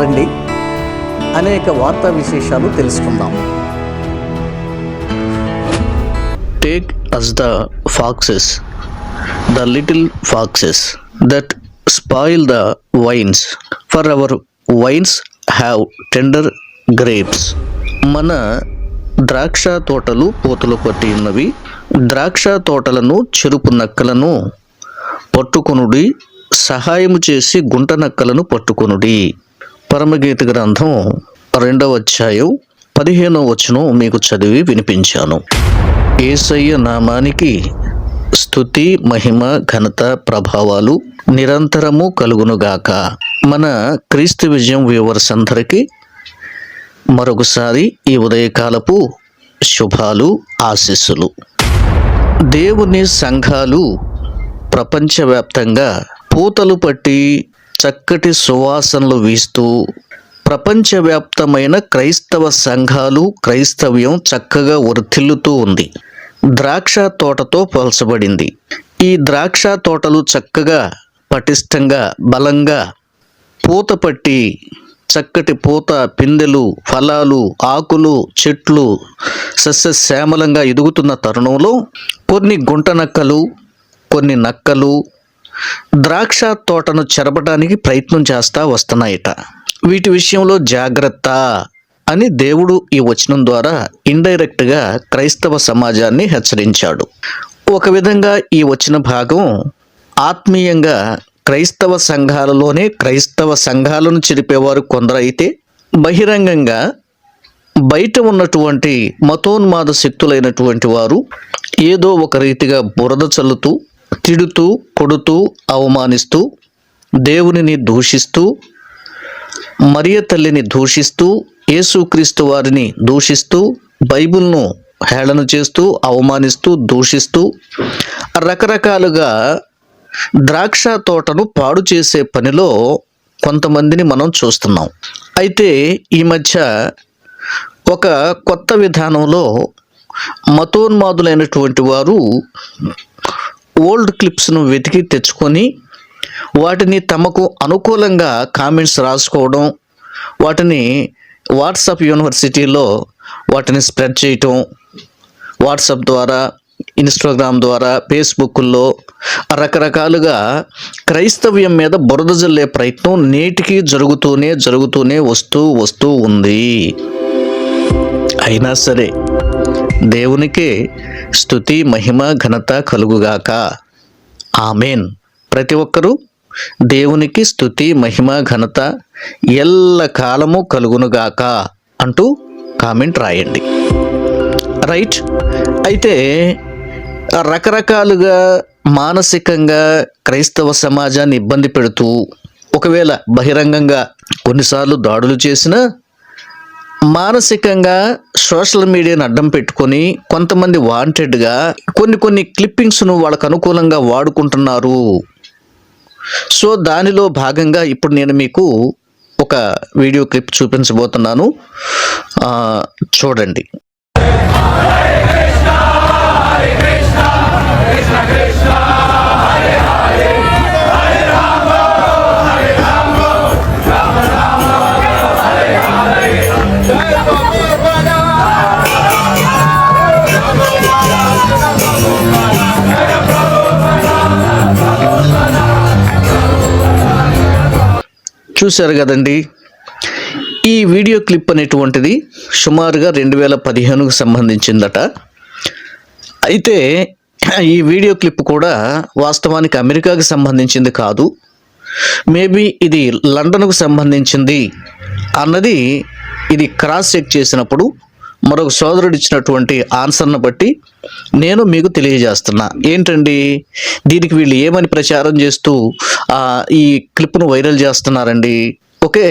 రండి. అనేక వార్తా విశేషాలు తెలుసుకుందాం. Take us the foxes the little foxes that spoil the vines for our vines have tender grapes మన ద్రాక్ష తోటలు పోతలు పట్టి ఉన్నవి. ద్రాక్ష తోటలను చెరుపు నక్కలను పట్టుకొనుడి. సహాయము చేసి గుంట నక్కలను పట్టుకొనుడి. పరమగీత గ్రంథం రెండవ అధ్యాయం పదిహేనవ వచనం మీకు చదివి వినిపించాను. ఏసయ్య నామానికి స్థుతి మహిమ ఘనత ప్రభావాలు నిరంతరము కలుగునుగాక. మన క్రీస్తు విజయం వ్యూవర్స్ అందరికీ మరొకసారి ఈ ఉదయకాలపు శుభాలు ఆశీస్సులు. దేవుని సంఘాలు ప్రపంచవ్యాప్తంగా పూతలు పట్టి చక్కటి సువాసనలు వీస్తూ ప్రపంచవ్యాప్తమైన క్రైస్తవ సంఘాలు క్రైస్తవ్యం చక్కగా వర్ధిల్లుతూ ఉంది. ద్రాక్ష తోటతో పోల్చబడింది. ఈ ద్రాక్ష తోటలు చక్కగా పటిష్టంగా బలంగా పూత పట్టి చక్కటి పూత పిందెలు ఫలాలు ఆకులు చెట్లు సస్యశ్యామలంగా ఎదుగుతున్న తరుణంలో కొన్ని గుంట నక్కలు కొన్ని నక్కలు ద్రాక్ష తోటను చెరపటానికి ప్రయత్నం చేస్తా వస్తున్నాయట. వీటి విషయంలో జాగ్రత్త అని దేవుడు ఈ వచనం ద్వారా ఇండైరెక్ట్గా క్రైస్తవ సమాజాన్ని హెచ్చరించాడు. ఒక విధంగా ఈ వచ్చిన భాగం ఆత్మీయంగా క్రైస్తవ సంఘాలలోనే క్రైస్తవ సంఘాలను చెరిపేవారు కొందరైతే బహిరంగంగా బయట ఉన్నటువంటి మతోన్మాద శక్తులైనటువంటి వారు ఏదో ఒక రీతిగా బురద చల్లుతూ తిడుతూ కొడుతూ అవమానిస్తూ దేవునిని దూషిస్తూ మరియ తల్లిని దూషిస్తూ యేసుక్రీస్తు వారిని దూషిస్తూ బైబిల్ను హేళన చేస్తూ అవమానిస్తూ దూషిస్తూ రకరకాలుగా ద్రాక్ష తోటను పాడు చేసే పనిలో కొంతమందిని మనం చూస్తున్నాం. అయితే ఈ మధ్య ఒక కొత్త విధానంలో మతోన్మాదులైనటువంటి వారు ఓల్డ్ క్లిప్స్ను వెతికి తెచ్చుకొని వాటిని తమకు అనుకూలంగా కామెంట్స్ రాసుకోవడం వాటిని వాట్సాప్ యూనివర్సిటీలో వాటిని స్ప్రెడ్ చేయటం వాట్సాప్ ద్వారా ఇన్స్టాగ్రామ్ ద్వారా ఫేస్బుక్లో రకరకాలుగా క్రైస్తవ్యం మీద బురద జల్లే ప్రయత్నం నేటికి జరుగుతూనే జరుగుతూనే వస్తూ వస్తూ ఉంది. అయినా సరే దేవునికే స్థుతి మహిమ ఘనత కలుగుగాక. ఆమెన్. ప్రతి ఒక్కరూ దేవునికి స్థుతి మహిమ ఘనత ఎల్ల కాలము కలుగునుగాక అంటూ కామెంట్ రాయండి. రైట్. అయితే రకరకాలుగా మానసికంగా క్రైస్తవ సమాజాన్ని ఇబ్బంది పెడుతూ ఒకవేళ బహిరంగంగా కొన్నిసార్లు దాడులు చేసినా మానసికంగా సోషల్ మీడియాను అడ్డం పెట్టుకొని కొంతమంది వాంటెడ్గా కొన్ని కొన్ని క్లిప్పింగ్స్ను వాళ్ళకు అనుకూలంగా వాడుకుంటున్నారు. సో దానిలో భాగంగా ఇప్పుడు నేను మీకు ఒక వీడియో క్లిప్ చూపించబోతున్నాను. చూడండి. చూశారు కదండి. ఈ వీడియో క్లిప్ అనేటువంటిది సుమారుగా రెండు వేల పదిహేనుకు సంబంధించిందట. అయితే ఈ వీడియో క్లిప్ కూడా వాస్తవానికి అమెరికాకి సంబంధించింది కాదు. మేబీ ఇది లండన్కు సంబంధించింది అన్నది ఇది క్రాస్ చెక్ చేసినప్పుడు మరొక సోదరుడు ఇచ్చినటువంటి ఆన్సర్ను బట్టి నేను మీకు తెలియజేస్తున్నా. ఏంటండి? దీనికి వీళ్ళు ఏమని ప్రచారం చేస్తూ ఈ క్లిప్ను వైరల్ చేస్తున్నారండి? ఓకే.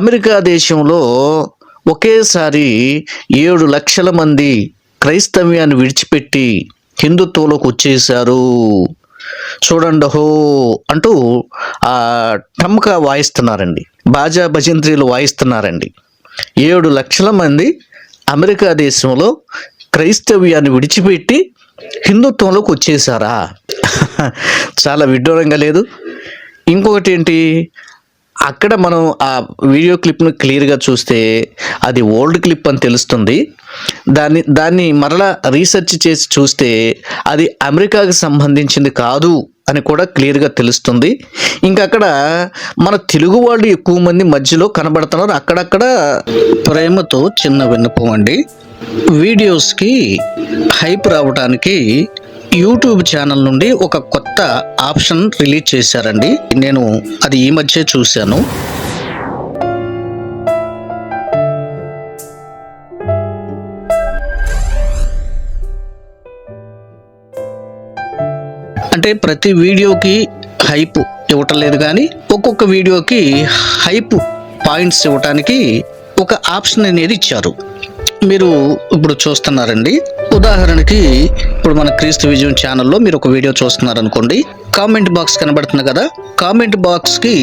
అమెరికా దేశంలో ఒకేసారి ఏడు లక్షల మంది క్రైస్తవ్యాన్ని విడిచిపెట్టి హిందుత్వంలోకి వచ్చేసారు చూడండి హో అంటూ ఆ టమ్కా వాయిస్తున్నారండి. బాజా భజంత్రీలు వాయిస్తున్నారండి. ఏడు లక్షల మంది అమెరికా దేశంలో క్రైస్తవ్యాన్ని విడిచిపెట్టి హిందుత్వంలోకి వచ్చేసారా చాలా విడ్డూరంగా లేదు. ఇంకొకటి ఏంటి? అక్కడ మనం ఆ వీడియో క్లిప్ను క్లియర్గా చూస్తే అది ఓల్డ్ క్లిప్ అని తెలుస్తుంది. దాన్ని దాన్ని మరలా రీసెర్చ్ చేసి చూస్తే అది అమెరికాకి సంబంధించింది కాదు. అని కూడా క్లియర్గా తెలుస్తుంది. ఇంకా అక్కడ మన తెలుగు వాళ్ళు ఎక్కువ మంది మధ్యలో కనబడుతున్నారు. అక్కడక్కడ ప్రేమతో చిన్న విన్నపం అండి. వీడియోస్కి హైప్ రావడానికి యూట్యూబ్ ఛానల్ నుండి ఒక కొత్త ఆప్షన్ రిలీజ్ చేశారండి. నేను అది ఈ మధ్య చూశాను. అంటే ప్రతి వీడియోకి హైప్ ఇవ్వటం లేదు కానీ ఒక్కొక్క వీడియోకి హైప్ పాయింట్స్ ఇవ్వటానికి ఒక ఆప్షన్ అనేది ఇచ్చారు. మీరు ఇప్పుడు చూస్తున్నారండి. ఉదాహరణకి ఇప్పుడు మన క్రీస్తు విజయం ఛానల్లో మీరు ఒక వీడియో చూస్తున్నారు అనుకోండి కామెంట్ బాక్స్ కనబడుతుంది కదా. కామెంట్ బాక్స్కి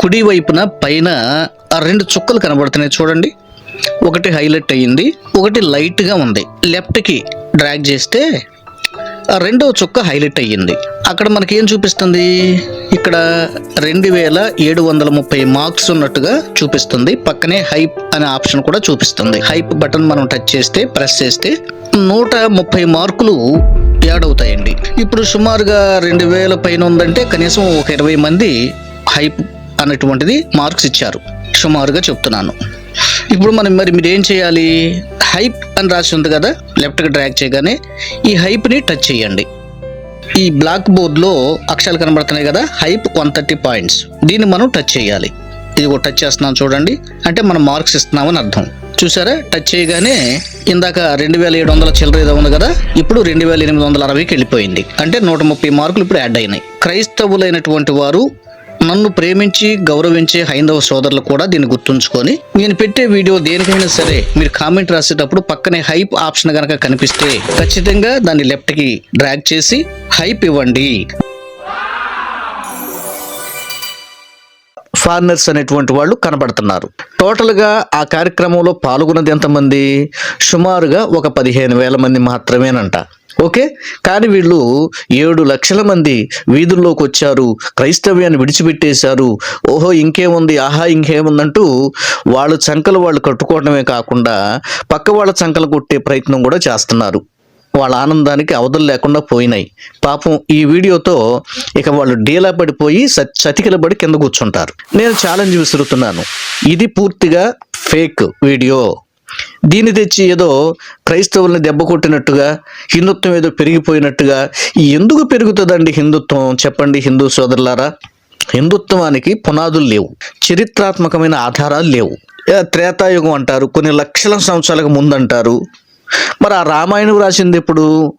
కుడి వైపున పైన ఆ రెండు చుక్కలు కనబడుతున్నాయి చూడండి. ఒకటి హైలైట్ అయ్యింది ఒకటి లైట్గా ఉంది. లెఫ్ట్కి డ్రాగ్ చేస్తే రెండవ చుక్క హైలైట్ అయ్యింది. అక్కడ మనకి ఏం చూపిస్తుంది? ఇక్కడ రెండు వేల ఏడు వందల ముప్పై మార్క్స్ ఉన్నట్టుగా చూపిస్తుంది. పక్కనే హైప్ అనే ఆప్షన్ కూడా చూపిస్తుంది. హైప్ బటన్ మనం టచ్ చేస్తే ప్రెస్ చేస్తే నూట ముప్పై మార్కులు యాడ్ అవుతాయండి. ఇప్పుడు సుమారుగా రెండు వేల పైన ఉందంటే కనీసం ఒక ఇరవై మంది హైప్ అనేటువంటిది మార్క్స్ ఇచ్చారు. సుమారుగా చెప్తున్నాను. ఇప్పుడు మనం మరి మీరు ఏం చేయాలి? హైప్ అని రాసి ఉంది కదా లెఫ్ట్కి డ్రాగ్ చేయగానే ఈ హైప్ని టచ్ చేయండి. ఈ బ్లాక్ బోర్డ్లో అక్షరాలు కనబడుతున్నాయి కదా హైప్ వన్ థర్టీ పాయింట్స్ దీన్ని మనం టచ్ చేయాలి. ఇది ఒక టచ్ చేస్తున్నాం చూడండి. అంటే మనం మార్క్స్ ఇస్తున్నామని అర్థం. చూసారా? టచ్ చేయగానే ఇందాక రెండు వేల ఏడు వందల చిల్లర ఏదో ఉంది కదా ఇప్పుడు రెండు వేల ఎనిమిది వందల అరవైకి వెళ్ళిపోయింది. అంటే నూట ముప్పై మార్కులు ఇప్పుడు యాడ్ అయినాయి. క్రైస్తవులైనటువంటి వారు నన్ను ప్రేమించి గౌరవించే హైందవ సోదరులు కూడా దీన్ని గుర్తుంచుకొని నేను పెట్టే వీడియో దేనికైనా సరే మీరు కామెంట్ రాసేటప్పుడు పక్కనే హైప్ ఆప్షన్ కనుక కనిపిస్తే ఖచ్చితంగా దాన్ని లెఫ్ట్కి డ్రాగ్ చేసి హైప్ ఇవ్వండి. ఫారినర్స్ అనేటువంటి వాళ్ళు కనబడుతున్నారు. టోటల్గా ఆ కార్యక్రమంలో పాల్గొన్నది ఎంతమంది? సుమారుగా ఒక పదిహేను వేల మంది మాత్రమేనంట. ఓకే? కానీ వీళ్ళు ఏడు లక్షల మంది వీధుల్లోకి వచ్చారు క్రైస్తవ్యాన్ని విడిచిపెట్టేశారు. ఓహో ఇంకేముంది? ఆహా ఇంకేముందంటూ వాళ్ళు చంకలు వాళ్ళు కట్టుకోవడమే కాకుండా పక్క వాళ్ళ చంకలు కొట్టే ప్రయత్నం కూడా చేస్తున్నారు. వాళ్ళ ఆనందానికి అవధులు లేకుండా పోయినాయి. పాపం ఈ వీడియోతో ఇక వాళ్ళు డీలా పడిపోయి స- చతికిలబడి కింద కూర్చుంటారు. నేను ఛాలెంజ్ విసురుతున్నాను. ఇది పూర్తిగా ఫేక్ వీడియో దీన్ని తెచ్చి ఏదో క్రైస్తవుల్ని దెబ్బ కొట్టినట్టుగా హిందుత్వం ఏదో పెరిగిపోయినట్టుగా ఎందుకు పెరుగుతుందండి హిందుత్వం? చెప్పండి హిందూ సోదరులారా. హిందుత్వానికి పునాదులు లేవు. చరిత్రాత్మకమైన ఆధారాలు లేవు. త్రేతాయుగం అంటారు కొన్ని లక్షల సంవత్సరాలకు ముందంటారు. మరి ఆ రామాయణం రాసింది ఎప్పుడు?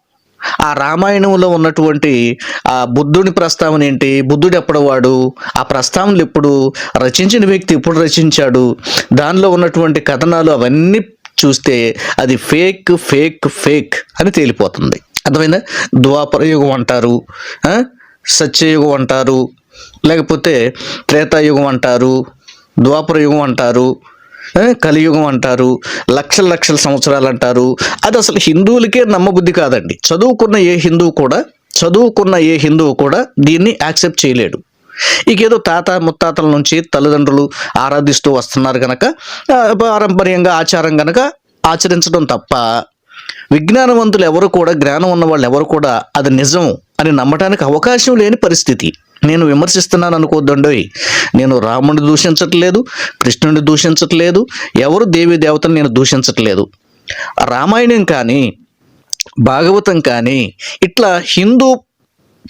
ఆ రామాయణంలో ఉన్నటువంటి ఆ బుద్ధుని ప్రస్తావన ఏంటి? బుద్ధుడు వాడు? ఆ ప్రస్తావనలు ఎప్పుడు? రచించిన వ్యక్తి ఎప్పుడు రచించాడు? దానిలో ఉన్నటువంటి కథనాలు అవన్నీ చూస్తే అది ఫేక్ ఫేక్ ఫేక్ అని తేలిపోతుంది. అర్థమైందా? ద్వాపరయుగం అంటారు. సత్యయుగం అంటారు. లేకపోతే త్రేతాయుగం అంటారు. ద్వాపరయుగం అంటారు. కలియుగం అంటారు లక్షల లక్షల సంవత్సరాలు అంటారు. అది అసలు హిందువులకే నమ్మబుద్ధి కాదండి. చదువుకున్న ఏ హిందువు కూడా చదువుకున్న ఏ హిందువు కూడా దీన్ని యాక్సెప్ట్ చేయలేడు. ఇకేదో తాత ముత్తాతల నుంచి తల్లిదండ్రులు ఆరాధిస్తూ వస్తున్నారు కనుక పారంపర్యంగా ఆచారం కనుక ఆచరించడం తప్ప విజ్ఞానవంతులు ఎవరు కూడా జ్ఞానం ఉన్న వాళ్ళు ఎవరు కూడా అది నిజం అని నమ్మటానికి అవకాశం లేని పరిస్థితి. నేను విమర్శిస్తున్నాను అనుకోద్దండోయ్ నేను రాముడిని దూషించట్లేదు కృష్ణుడిని దూషించట్లేదు ఎవరు దేవి దేవతను నేను దూషించట్లేదు. రామాయణం కానీ భాగవతం కానీ ఇట్లా హిందూ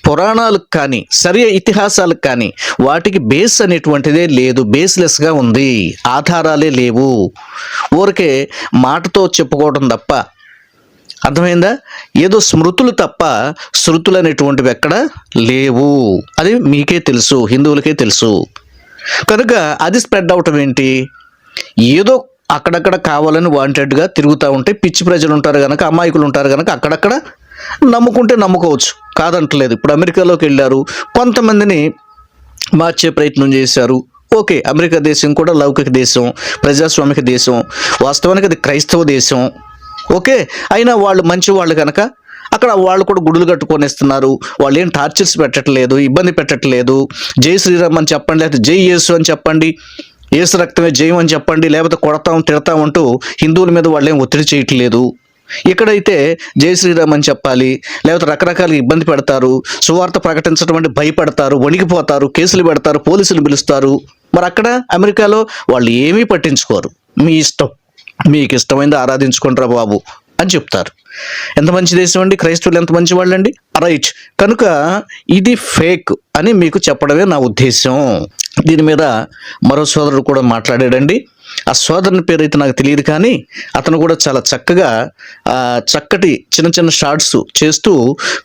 పురాణాలకు కానీ సరి ఇతిహాసాలకు కానీ వాటికి బేస్ అనేటువంటిదే లేదు బేస్లెస్గా ఉంది ఆధారాలే లేవు. ఊరికే మాటతో చెప్పుకోవడం తప్ప అర్థమైందా? ఏదో స్మృతులు తప్ప శృతులు అనేటువంటివి ఎక్కడ లేవు. అది మీకే తెలుసు హిందువులకే తెలుసు. కనుక అది స్ప్రెడ్ అవటం ఏంటి? ఏదో అక్కడక్కడ కావాలని వాంటెడ్గా తిరుగుతూ ఉంటే పిచ్చి ప్రజలు ఉంటారు కనుక అమాయకులు ఉంటారు కనుక అక్కడక్కడ నమ్ముకుంటే నమ్ముకోవచ్చు. కాదంటలేదు. ఇప్పుడు అమెరికాలోకి వెళ్ళారు. కొంతమందిని మార్చే ప్రయత్నం చేశారు. ఓకే అమెరికా దేశం కూడా లౌకిక దేశం ప్రజాస్వామిక దేశం. వాస్తవానికి అది క్రైస్తవ దేశం. ఓకే? అయినా వాళ్ళు మంచి వాళ్ళు కనుక అక్కడ వాళ్ళు కూడా గుడులు కట్టుకొనిస్తున్నారు. వాళ్ళు ఏం టార్చర్స్ పెట్టట్లేదు ఇబ్బంది పెట్టట్లేదు. జై శ్రీరామ్ అని చెప్పండి లేకపోతే జై యేసు అని చెప్పండి ఏసు రక్తమే జయం అని చెప్పండి లేకపోతే కొడతాం తిడతాం అంటూ హిందువుల మీద వాళ్ళు ఏం ఒత్తిడి చేయట్లేదు. ఇక్కడైతే జై శ్రీరామ్ అని చెప్పాలి లేకపోతే రకరకాల ఇబ్బంది పెడతారు సువార్త ప్రకటించడం అంటే భయపడతారు వణికిపోతారు కేసులు పెడతారు పోలీసులు పిలుస్తారు. మరి అక్కడ అమెరికాలో వాళ్ళు ఏమీ పట్టించుకోరు. మీ ఇష్టం. మీకు ఇష్టమైంది ఆరాధించుకుంటారా బాబు అని చెప్తారు. ఎంత మంచి దేశం అండి? క్రైస్తవులు ఎంత మంచి వాళ్ళండి రైట్. కనుక ఇది ఫేక్ అని మీకు చెప్పడమే నా ఉద్దేశం. దీని మీద మరో సోదరుడు కూడా మాట్లాడాడండి. ఆ సోదరుని పేరు అయితే నాకు తెలియదు కానీ అతను కూడా చాలా చక్కగా ఆ, చక్కటి చిన్న చిన్న షార్ట్స్ చేస్తూ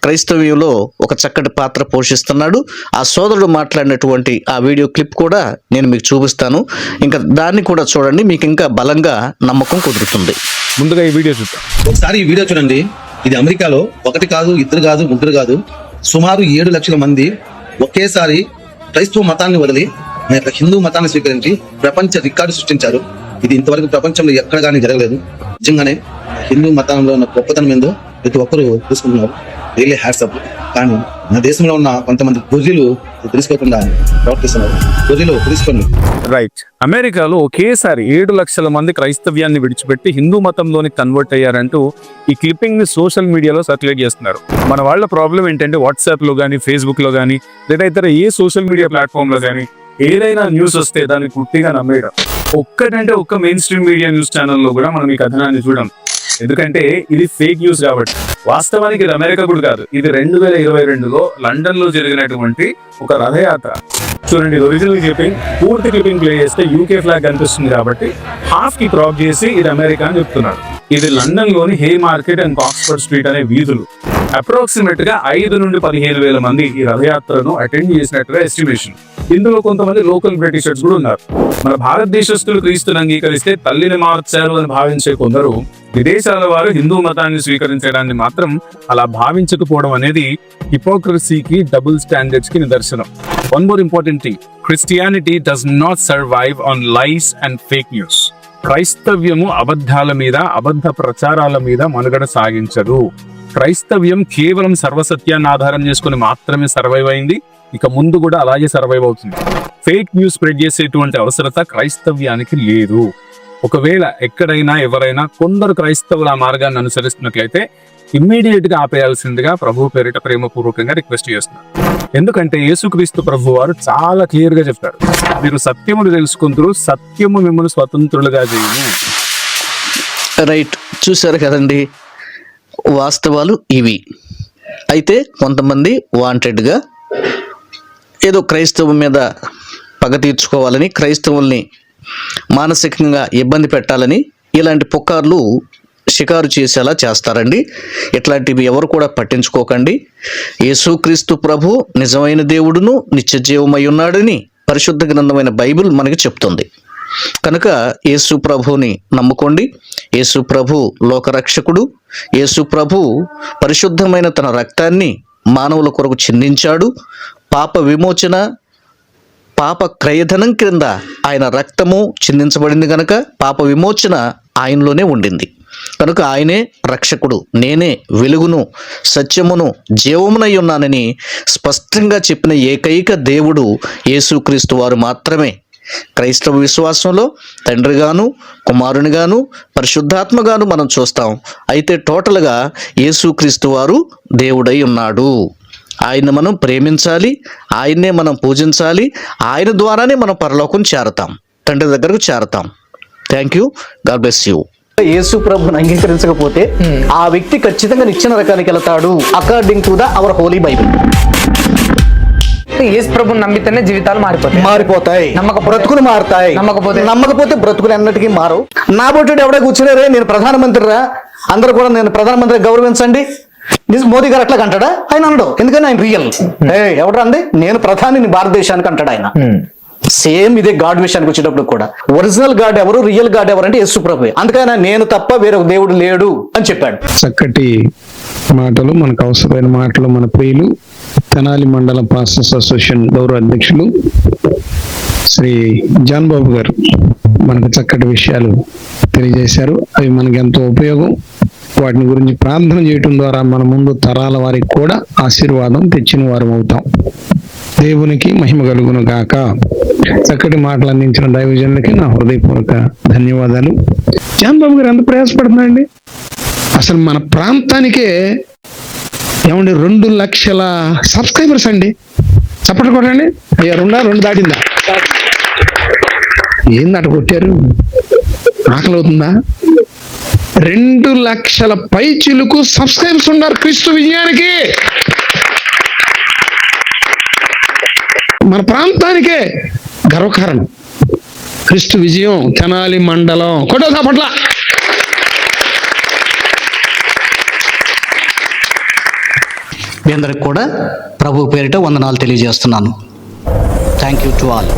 క్రైస్తవ్యంలో ఒక చక్కటి పాత్ర పోషిస్తున్నాడు. ఆ సోదరుడు మాట్లాడినటువంటి ఆ వీడియో క్లిప్ కూడా నేను మీకు చూపిస్తాను. ఇంకా దాన్ని కూడా చూడండి మీకు ఇంకా బలంగా నమ్మకం కుదురుతుంది. ముందుగా ఈ వీడియో చూద్దాం. ఒకసారి ఈ వీడియో చూడండి. ఇది అమెరికాలో ఒకటి కాదు ఇద్దరు కాదు ముగ్గురు కాదు. సుమారు ఏడు లక్షల మంది ఒకేసారి క్రైస్తవ మతాన్ని వదిలి మన యొక్క హిందూ మతాన్ని స్వీకరించి ప్రపంచ రికార్డు సృష్టించారు. ఇది ఇంతవరకు ప్రపంచంలో ఎక్కడ కానీ జరగలేదు. నిజంగానే హిందూ మతంలో ఉన్న గొప్పతనం ఏందో ప్రతి ఒక్కరు తెలుసుకుంటున్నారు. రియల్లీ హ్యాట్సప్ కానీ మన దేశంలో ఉన్న కొంతమంది గొర్రెలు తెలుసుకోకుండా ప్రవర్తిస్తున్నారు గొర్రెలు తెలుసుకోండి. రైట్ అమెరికాలో ఒకేసారి ఏడు లక్షల మంది క్రైస్తవ్యాన్ని విడిచిపెట్టి హిందూ మతంలోని కన్వర్ట్ అయ్యారంటూ ఈ క్లిప్పింగ్ని సోషల్ మీడియాలో సర్క్యులేట్ చేస్తున్నారు. మన వాళ్ళ ప్రాబ్లం ఏంటంటే వాట్సాప్లో కానీ ఫేస్బుక్లో కానీ లేదా ఇతర ఏ సోషల్ మీడియా ప్లాట్ఫామ్లో కానీ ఏదైనా న్యూస్ వస్తే దాన్ని పూర్తిగా నమ్మేయడం. ఒక్కటంటే ఒక్క మెయిన్ స్ట్రీమ్ మీడియా న్యూస్ ఛానల్లో కూడా మనం ఈ కథనాన్ని చూడం. ఎందుకంటే ఇది ఫేక్ న్యూస్ కాబట్టి. వాస్తవానికి ఇది అమెరికా కూడా కాదు. ఇది రెండు వేల ఇరవై రెండులో లండన్లో జరిగినటువంటి ఒక రథయాత్ర. చూడండి ఒరిజినల్ క్లిప్పింగ్ పూర్తి క్లిప్పింగ్ ప్లే చేస్తే యూకే ఫ్లాగ్ కనిపిస్తుంది కాబట్టి హాఫ్కి క్రాప్ చేసి ఇది అమెరికా అని చెప్తున్నారు. ఇది లండన్లోని Haymarket and Oxford street అనే వీధులు. అప్రాక్సిమేట్గా ఐదు నుండి పదిహేను వేల మంది ఈ రథయాత్రను అటెండ్ చేసినట్టుగా ఎస్టిమేషన్ ఇందులో కొంతమంది లోకల్ బ్రిటిషర్స్ కూడా ఉన్నారు. మన భారతదేశస్తులు క్రీస్తుని అంగీకరిస్తే తల్లిని మార్చారు అని భావించే కొందరు విదేశాల వారు హిందూ మతాన్ని స్వీకరించడాన్ని మాత్రం అలా భావించకపోవడం అనేది హిపోక్రసీకి డబుల్ స్టాండర్డ్స్కి నిదర్శనం. One more important thing Christianity does not survive on lies and fake news క్రైస్తవ్యము అబద్ధాల మీద అబద్ధ ప్రచారాల మీద మనుగడ సాగించదు. క్రైస్తవ్యం కేవలం సర్వసత్యాన్ని ఆధారం చేసుకుని మాత్రమే సర్వైవ్ అయింది. ఇక ముందు కూడా అలాగే సర్వైవ్ అవుతుంది. ఫేక్ న్యూస్ స్ప్రెడ్ చేసేటువంటి అవసరత క్రైస్తవ్యానికి లేదు. ఒకవేళ ఎక్కడైనా ఎవరైనా కొందరు క్రైస్తవుల ఆ మార్గాన్ని అనుసరిస్తున్నట్లయితే ఇమ్మీడియట్గా ఆపేయాల్సిందిగా ప్రభు పేరిట ప్రేమపూర్వకంగా రిక్వెస్ట్ చేస్తున్నారు ఎందుకంటే యేసుక్రీస్తు ప్రభు వారు చాలా క్లియర్గా చెప్తారు మీరు సత్యమును తెలుసుకుందరు సత్యము మిమ్మల్ని స్వతంత్రులుగా చేయము. రైట్ చూశారు కదండి? వాస్తవాలు ఇవి. అయితే కొంతమంది వాంటెడ్గా ఏదో క్రైస్తవం మీద పగ తీర్చుకోవాలని క్రైస్తవుల్ని మానసికంగా ఇబ్బంది పెట్టాలని ఇలాంటి పుకార్లు షికారు చేసేలా చేస్తారండి. ఇట్లాంటివి ఎవరు కూడా పట్టించుకోకండి. యేసుక్రీస్తు ప్రభు నిజమైన దేవుడును నిత్యజీవమై ఉన్నాడని పరిశుద్ధ గ్రంథమైన బైబిల్ మనకి చెప్తుంది. కనుక యేసు ప్రభుని నమ్ముకోండి. యేసు ప్రభు లోకరక్షకుడు. యేసు ప్రభు పరిశుద్ధమైన తన రక్తాన్ని మానవుల కొరకు చిందించాడు. పాప విమోచన పాప క్రయధనం క్రింద ఆయన రక్తము చిందించబడింది కనుక పాప విమోచన ఆయనలోనే ఉండింది. కనుక ఆయనే రక్షకుడు నేనే వెలుగును సత్యమును జీవమునై ఉన్నానని స్పష్టంగా చెప్పిన ఏకైక దేవుడు యేసుక్రీస్తు వారు మాత్రమే. క్రైస్తవ విశ్వాసంలో తండ్రిగాను కుమారునిగాను పరిశుద్ధాత్మగాను మనం చూస్తాం. అయితే టోటల్గా యేసుక్రీస్తు వారు దేవుడై ఉన్నాడు. ఆయన్ని మనం ప్రేమించాలి ఆయన్నే మనం పూజించాలి ఆయన ద్వారానే మనం పరలోకం చేరతాం తండ్రి దగ్గరకు చేరతాం. Thank you. God bless you. Yesu ప్రభుని అంగీకరించకపోతే ఆ వ్యక్తి ఖచ్చితంగా నిచ్చెన రకానికి వెళ్తాడు according to the our holy Bible Yesu ప్రభుని నమ్మితేనే జీవితాలు మారిపోతాయి. మారిపోతాయి. నమ్మకపోతే- బ్రతుకులు మారుతాయి. నమ్మకపోతే- నమ్మకపోతే బ్రతుకులు ఎన్నటికీ మారు నా బొట్టుడు ఎవడే కూర్చున్నారే నేను ప్రధానమంత్రి రా అందరూ కూడా నేను ప్రధానమంత్రి గౌరవించండి. మోదీ గారు అట్లా అంటాడా ఆయన అనడు. ఎందుకని ఆయన రియల్ ఎవడు అండి నేను ప్రధానిని భారతదేశానికి అంటాడు ఆయన. సేమ్ ఇదే గాడ్ విషయానికి వచ్చేటప్పుడు కూడా. ఒరిజినల్ గాడ్ ఎవరు రియల్ గాడ్ ఎవరు అంటే యేసు ప్రభు అందుకని నేను తప్ప వేరే ఒక దేవుడు లేడు అని చెప్పాడు. చక్కటి మాటలు మనకు అవసరమైన మాటలు మన ప్రియులు తెనాలి మండల పాస్టర్స్ అసోసియేషన్ గౌరవ అధ్యక్షులు శ్రీ జాన్ బాబు గారు మనకు చక్కటి విషయాలు తెలియజేశారు. అవి మనకి ఎంతో ఉపయోగం. వాటిని గురించి ప్రార్థన చేయటం ద్వారా మన ముందు తరాల వారికి కూడా ఆశీర్వాదం తెచ్చిన వారం అవుతాం దేవునికి మహిమ కలుగును గాక. చక్కటి మాటలు అందించిన దైవజనులకి నా హృదయపూర్వక ధన్యవాదాలు. జాన్ బాబు గారు ఎంత ప్రయాసపడుతున్నారండి? అసలు మన ప్రాంతానికే ఏమండి రెండు లక్షల సబ్స్క్రైబర్స్ అండి. చప్పట్లు కొట్టండి. అయ్యా రెండా రెండు దాటిందా? ఏంది అటు కొట్టారు ఆకలి అవుతుందా రెండు లక్షల పై చిలుకు సబ్స్క్రైబర్స్ ఉన్నారు క్రీస్తు విజయానికి. మన ప్రాంతానికే గర్వకారణం. క్రిస్తు విజయం తెనాలి మండలం కొట్టో పట్ల. మీ అందరికి కూడా ప్రభు పేరిట వందనాలు తెలియజేస్తున్నాను. Thank you to all